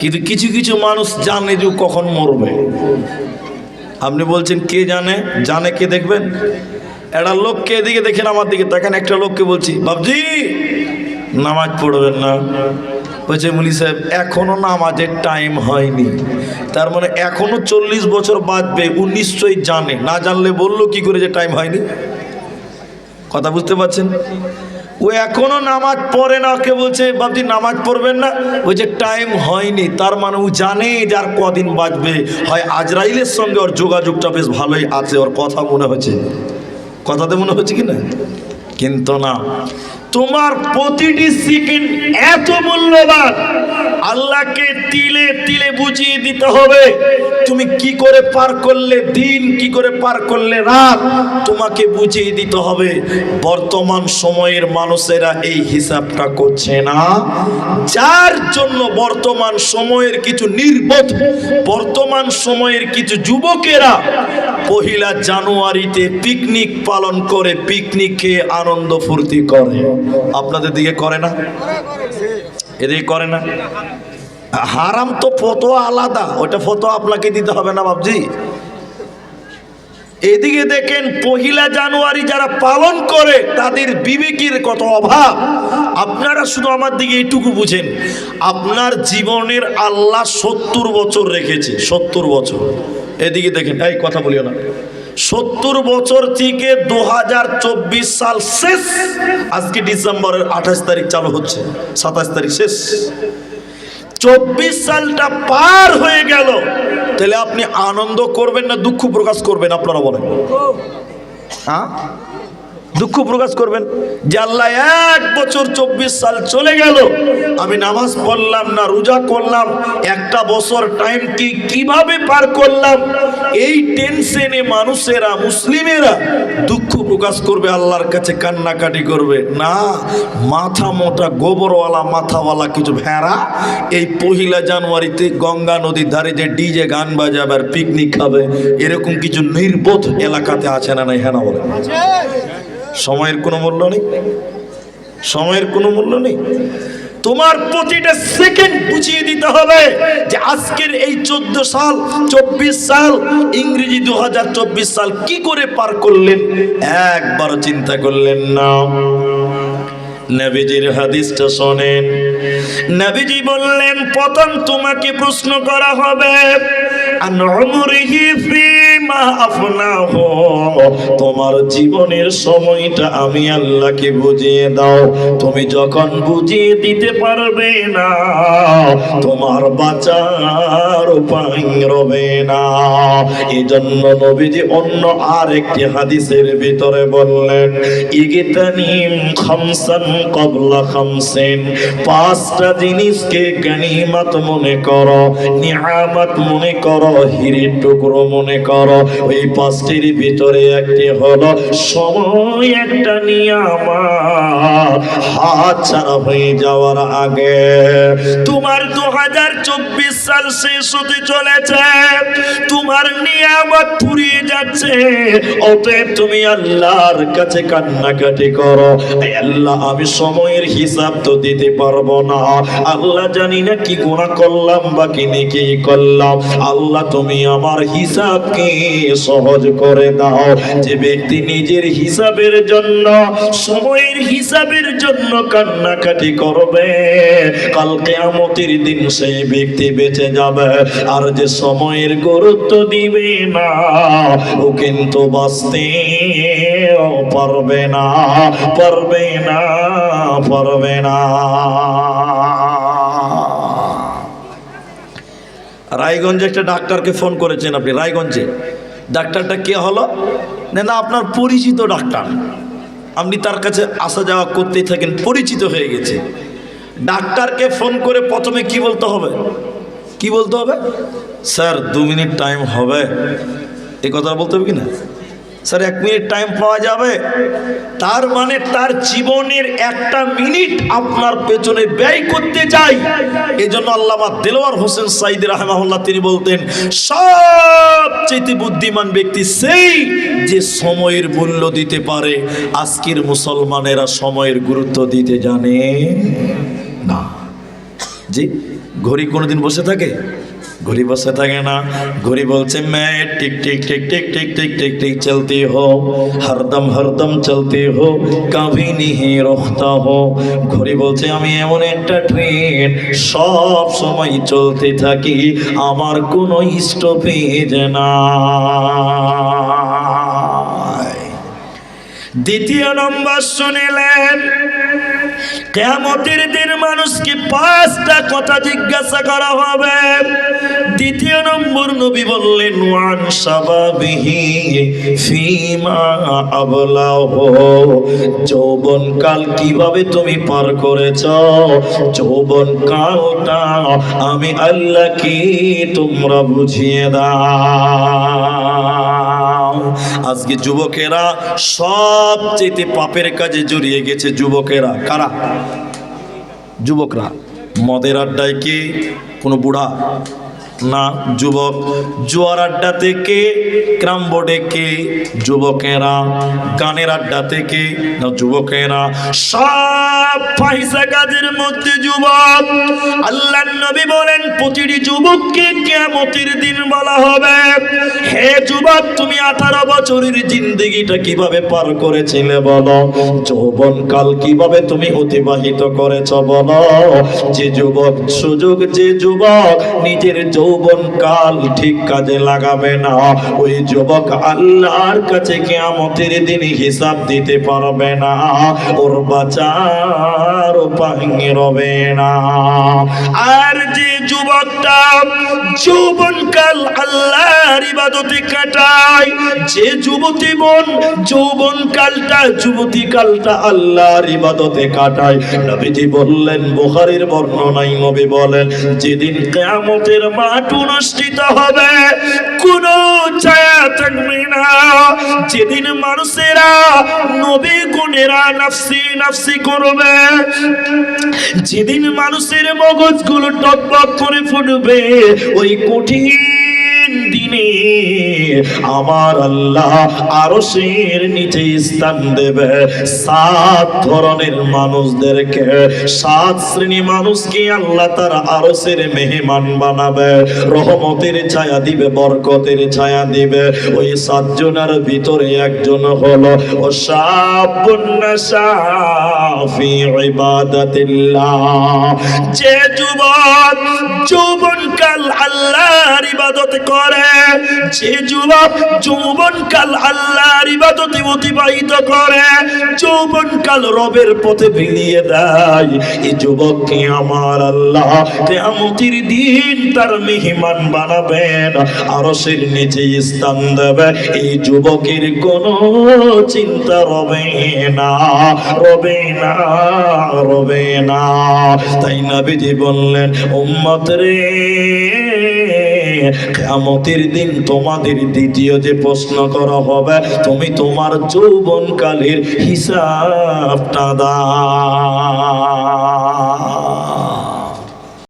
কিন্তু কিছু কিছু মানুষ জানে যে কখন মরবে। আপনি বলছেন, কে জানে? জানে কে দেখবেন? একটা লোককে এদিকে দেখেন, আমার দিকে দেখেন একটা লোককে বলছি বাবজি নামাজ পড়বেন না। বলছে মুলি সাহেব, এখনও নামাজের টাইম হয়নি। তার মানে এখনও চল্লিশ বছর বাঁচবে, ও নিশ্চয়ই জানে। না জানলে বলল কি করে যে টাইম হয়নি? কথা বুঝতে পারছেন? ও এখনও নামাজ পড়ে না ওকে বলছে বাবজি নামাজ পড়বেন না? বলছে টাইম হয়নি। তার মানে ও জানে যে আর কদিন বাঁচবে। হয় আজরাইলের সঙ্গে ওর যোগাযোগটা বেশ ভালোই আছে, ওর কথা মনে হচ্ছে। কথাতে মনে হচ্ছে কি না? কিন্তু না। তোমার প্রতিটি সেকেন্ড এত মূল্যবান। আল্লাহকে তিলে তিলে বুঝিয়ে দিতে হবে। তুমি করে পার করলে দিন, কি করে পার করলে রাত? তোমাকে বুঝিয়ে দিতে হবে, বর্তমান সময়ের মানুষেরা এই হিসাবটা করছে না। যার জন্য বর্তমান সময়ের কিছু নির্বোধ, বর্তমান সময়ের কিছু যুবকেরা পহিলা জানুয়ারিতে পিকনিক পালন করে পিকনিক খেয়ে আনন্দ ফুর্তি করে। আপনাদের দিকে করে না? এদিকে করে না? হারাম তো ফটো আলাদা ওটা ফটো আপনাকে দিতে হবে না বাবজি এদিকে দেখেন, পহিলা জানুয়ারি যারা পালন করে, তাদের বিবেকের কত অভাব। আপনারা শুধু আমার দিকে এইটুকু বুঝেন, আপনার জীবনের আল্লাহ সত্তর বছর রেখেছে, সত্তর বছর। এদিকে দেখেন, এই কথা বলিও না। সত্তর বছর থেকে দু হাজার চব্বিশ সাল শেষ, আজকে ডিসেম্বরের আঠাশ তারিখ চালু হচ্ছে, সাতাশ তারিখ শেষ। চব্বিশ সালটা পার হয়ে গেল। তাহলে আপনি আনন্দ করবেন না দুঃখ প্রকাশ করবেন, আপনারা বলেন। হ্যাঁ? দুঃখ প্রকাশ করবেন যে আল্লাহ এক বছর চব্বিশ সাল চলে গেল। আমি নামাজ পড়লাম না, রোজা করলাম, একটা বছর টাইম কি, কীভাবে পার করলাম? এই টেনশনে মানুষেরা, মুসলিমেরা দুঃখ প্রকাশ করবে, আল্লাহর কাছে কান্নাকাটি করবে। না, মাথা মোটা, গোবরওয়ালা, মাথাওয়ালা কিছু ভেড়া এই পহিলা জানুয়ারিতে গঙ্গা নদীর ধারে যে ডিজে গান বাজাবে আর পিকনিক খাবে, এরকম কিছু নির্বোধ এলাকাতে আছে না নাই? হ্যাঁ না বলে সময়ের কোনো মূল্য নেই। সময়ের কোনো মূল্য নেই। তোমার প্রতিটা সেকেন্ড বুঝিয়ে দিতে হবে যে আজকের এই চোদ্দ সাল, চব্বিশ সাল, ইংরেজি দুহাজার চব্বিশ সাল কি করে পার করলেন? একবারও চিন্তা করলেন না। নবীজির হাদিসটা শোনেন। নবীজি বললেন, প্রথম তোমাকে প্রশ্ন করা হবে, আন উমরিহি তোমার জীবনের সময়টা আমি আল্লাহকে বুঝিয়ে দাও। তুমি যখন বুঝিয়ে দিতে পারবে না, তোমার বাঁচার উপায় রবে না। এই জন্য নবীজি অন্য আর একটি হাদিসের ভিতরে বললেন, ইগতানিম খামসান কবলা খামসেন। পাঁচটা জিনিসকে গনিমত মনে করো, নিয়ামত মনে করো, হিরের টুকরো মনে করো। ওই পাঁচটির ভিতরে একটি হলো সময়, একটা নিয়ামত। হাত ছাড়া হয়ে যাওয়ার আগে তোমার দু হাজার চব্বিশ সাল শেষ হতে চলেছে। তোমার নিয়ামত ফুরিয়ে যাচ্ছে। অতএব তুমি আল্লাহর কাছে কান্নাকাটি করো। আল্লাহ, আমি সময়ের হিসাব তো দিতে পারব না। আল্লাহ জানি না কি গুণা করলাম বা কি নেকি করলাম। আল্লাহ, তুমি আমার হিসাবকে সহজ করে দাও। যে ব্যক্তি নিজের হিসাবের জন্য সময়ের হিসাবের জন্য কান্নাকাটি করবে কালকে আমতির দিন সেই ব্যক্তি বেঁচে যাবে। আর যে সময়ের গুরুত্ব দিবে না ও কিন্তু বাঁচতে পারবে না পারবে না পারবে না। রায়গঞ্জে একটা ডাক্তারকে ফোন করেছেন আপনি, রায়গঞ্জে। ডাক্তারটা কে হলো? না আপনার পরিচিত ডাক্তার। আপনি তার কাছে আসা যাওয়া করতেই থাকেন, পরিচিত হয়ে গেছে। ডাক্তারকে ফোন করে প্রথমে কি বলতে হবে? কি বলতে হবে? স্যার, দু মিনিট টাইম হবে। এ কথা বলতে হবে কি না? স্যার, এক মিনিট টাইম পাওয়া যাবে। তার মানে তার জীবনের একটা মিনিট আপনার পেছনে ব্যয় করতে চাই। এজন্য জন্য আল্লামা দেলোয়ার হোসেন সাইদ রাহমাহুল্লাহ তিনি বলতেন, সবচেয়ে বুদ্ধিমান ব্যক্তি সেই যে সময়ের মূল্য দিতে পারে। আজকের মুসলমানেরা সময়ের গুরুত্ব দিতে জানে না। জি, ঘড়ি কোনোদিন বসে থাকে? ঘড়ি বসে থাকে না ঘড়ি বলছে मैं टिक टिक टिक टिक टिक टिक टिक टिक चलती हो हरदम हरदम चलती हो कभी नहीं রুখতা हो ঘড়ি বলছে আমি এমন একটা ট্রেন সব সময় চলতে থাকি আমার কোনো স্টপেজ নাই দ্বিতীয় নম্বর শুনিলেন কেমতের দিন মানুষকে পাঁচটা কথা জিজ্ঞাসা করা হবে দ্বিতীয় নম্বর নবী বললেন, ওয়ান সাবাবিহি ফিমা আবলাহ। যৌবন কাল কীভাবে তুমি পার করেছ? যৌবন কালটা আমি আল্লাহ কি তোমরা বুঝিয়ে দাও। আজকে যুবকেরা সবচেয়ে পাপের কাজে জড়িয়ে গেছে যুবকেরা। কারা? যুবকরা। মদের আড্ডায় কি কোনো বুড়া? না যুবক, জোয়ার আড্ডা থেকে ক্রাম বোর্ডে কে যুবকেরা, গানের আড্ডা থেকে না যুবকেরা? সব পয়সা কাজের মধ্যে যুবক? আল্লাহ নবী বলেন, প্রতিটি যুবককে কেমতির দিন বলা হবে। হে যুবক, তুমি আঠারো বছরের জিন্দগিটা কীভাবে পার করেছিলে বলো? যৌবন কাল কীভাবে তুমি অতিবাহিত করেছ বলো? যে যুবক, সুযোগ যে যুবক, নিজের যৌবন কাল ঠিক কাজে লাগাবে না। ওই যুবক আল্লাহর কাছে কেয়ামতের দিন হিসাব দিতে পারবে না। ওর বাঁচার উপায় রবে না। আর যে যুবকটা যৌবন কাল আল্লাহর ইবাদতে কাটায়, যে যুবতী বোন যৌবন কালটা, যুবতী কালটা আল্লাহর ইবাদতে কাটায়। নবীজি বললেন, বুখারীর বর্ণনায় নবী বলেন, যেদিন কিয়ামতের মাঠ অনুষ্ঠিত হবে, কোন ছায়া থাকবে না। যেদিন মানুষেরা নবী গুণেরা নাফসি নাফসি করবে, যেদিন মানুষের মগজগুলো টকবক করে ফুটবে, ওই কঠিন দিনে আমার আল্লাহ আরশের নিচে স্থান দেবে। সাত ধরনের মানুষদেরকে, সাত শ্রেণি মানুষকে আল্লাহ তার আরশের মেহমান বানাবে। রহমতের ছায়া দিবে, বরকতের ছায়া দিবে। ওই সাতজনের ভিতরে একজন হলো, ও যে যুবক যৌবনকাল আল্লাহর ইবাদত করে যে যুবক যৌবনকাল আল্লাহর ইবাদতে অতিবাহিত করে, যৌবনকাল রবের পথে বিলিয়ে দেয় এই যুবককে আমার আল্লাহ কেয়ামতির দিন তার মেহমান বানাবেন, আরশের নিচে স্থান দেবে। এই যুবকের কোনো চিন্তা রবে না রবে না রবে না। তাই নবীজি বললেন, উম্মত রে কেয়ামতের দিন তোমাদের দ্বিতীয় যে প্রশ্ন করা হবে তুমি তোমার যৌবনকালের হিসাবটা দাও।